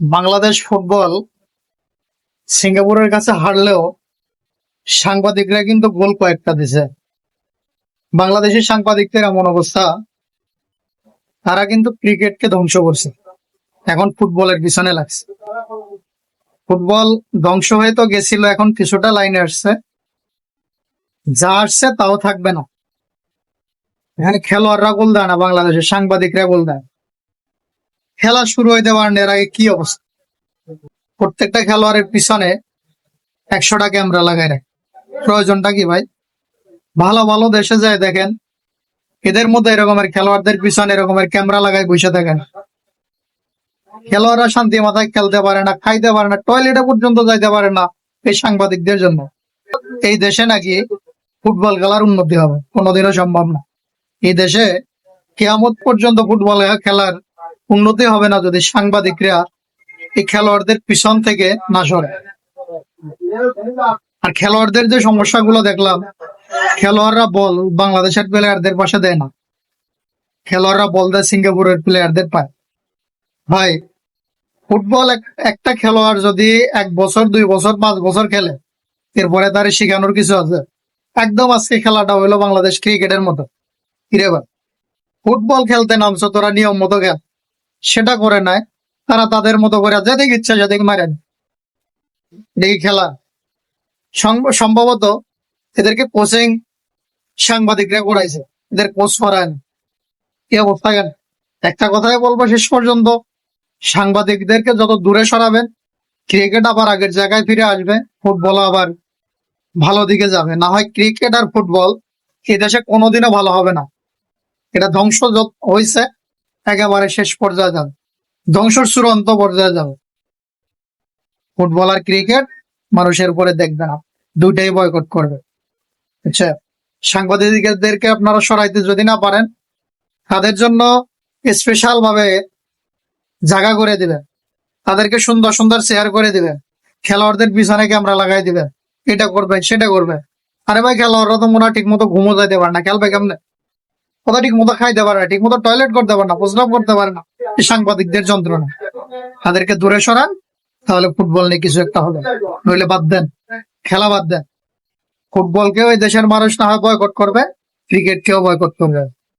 Bangladesh football সিঙ্গাপুরের কাছে হারলেও সাংবাদিকরা কিন্তু গোল কয়েকটা দিছে। বাংলাদেশের সাংবাদিকদের এমন অবস্থা, তারা কিন্তু ক্রিকেটকে ধ্বংস করছে। এখন ফুটবলের পিছনে লাগছে। ফুটবল ধ্বংস হয়ে তো গেছিল, এখন কিছুটা লাইনে আসছে। যা আসছে তাও থাকবে না। এখানে খেলোয়াড়রা গোল দেয় না, বাংলাদেশের সাংবাদিকরা গোল দেয়। খেলা শুরু হইতে পারেন এর আগে কি অবস্থা? প্রত্যেকটা খেলোয়াড়ের পিছনে একশোটা ক্যামেরা লাগাই রাখে। প্রয়োজনটা কি ভাই? ভালো ভালো দেশে যায়, দেখেন। এদের মধ্যে এরকমের খেলোয়াড়দের পিছনে এরকমের ক্যামেরা লাগাই বসে থাকেন। খেলোয়াড়রা শান্তি মাথায় খেলতে পারে না, খাইতে পারে না টয়লেটে পর্যন্ত যাইতে পারে না এই সাংবাদিকদের জন্য। এই দেশে নাকি ফুটবল খেলার উন্নতি হবে, কোনোদিনও সম্ভব না। এই দেশে কেয়ামত পর্যন্ত ফুটবল খেলার উন্নতি হবে না যদি সাংবাদিকরা এই খেলোয়াড়দের পিছন থেকে না সরে। আর খেলোয়াড়দের যে সমস্যাগুলো দেখলাম, খেলোয়াড়রা বল বাংলাদেশের প্লেয়ারদের পাশে দেয় না। খেলোয়াড়রা বল দেয় সিঙ্গাপুরের প্লেয়ারদের পায়। ভাই, ফুটবল এক- একটা খেলোয়াড় যদি এক বছর, দুই বছর, পাঁচ বছর খেলে, এরপরে তার শেখানোর কিছু আছে। একদম আজকে খেলাটা হইল বাংলাদেশ ক্রিকেটের মতো। ফুটবল খেলতে নামছো, তোরা নিয়ম মতো খেল। সেটা করে নাই তারা তাদের মতো করে, যেদিক ইচ্ছা সেদিক মারেন। দেখি খেলা। সম্ভবত এদেরকে কোচিং সাংবাদিকরা করাইছে। এদের কোচ করায় না। কি অবস্থা কেন? একটা কথাই বলব, শেষ পর্যন্ত সাংবাদিকদেরকে যত দূরে সরাবেন ক্রিকেট আবার আগের জায়গায় ফিরে আসবে ফুটবল আবার ভালো দিকে যাবে। না হয় ক্রিকেট আর ফুটবল এই দেশে কোনোদিনও ভালো হবে না। এটা ধ্বংস হয়েছে একেবারে শেষ পর্যায়ে যাবে। ধ্বংসর চূড়ান্ত পর্যায়ে যাবে। ফুটবল আর ক্রিকেট মানুষের উপরে দেখবে না। দুইটাই বয়কট করবে। আচ্ছা সাংবাদিকদেরকে আপনারা সরাইতে যদি না পারেন, তাদের জন্য স্পেশাল ভাবে জায়গা করে দিবেন। তাদেরকে সুন্দর সুন্দর শেয়ার করে দিবেন। খেলোয়াড়দের পিছনে ক্যামেরা লাগাই দিবেন। এটা করবে সেটা করবে আরে ভাই, খেলোয়াড়রা তো মনে হয় ঠিক মতো ঘুমো যাইতে পারে না। খেলবে কেমনে? কথা ঠিক মতো খাইতে পারে না, ঠিক মতো টয়লেট করতে পারে না, প্রস্রাব করতে পারে না, এই সাংবাদিকদের যন্ত্রণা। তাদেরকে দূরে সরান, তাহলে ফুটবল নিয়ে কিছু একটা হবে। নইলে বাদ দেন, খেলা বাদ দেন। ফুটবলকেও এই দেশের মানুষ না হয় বয়কট করবে ক্রিকেটকেও বয়কট করবে।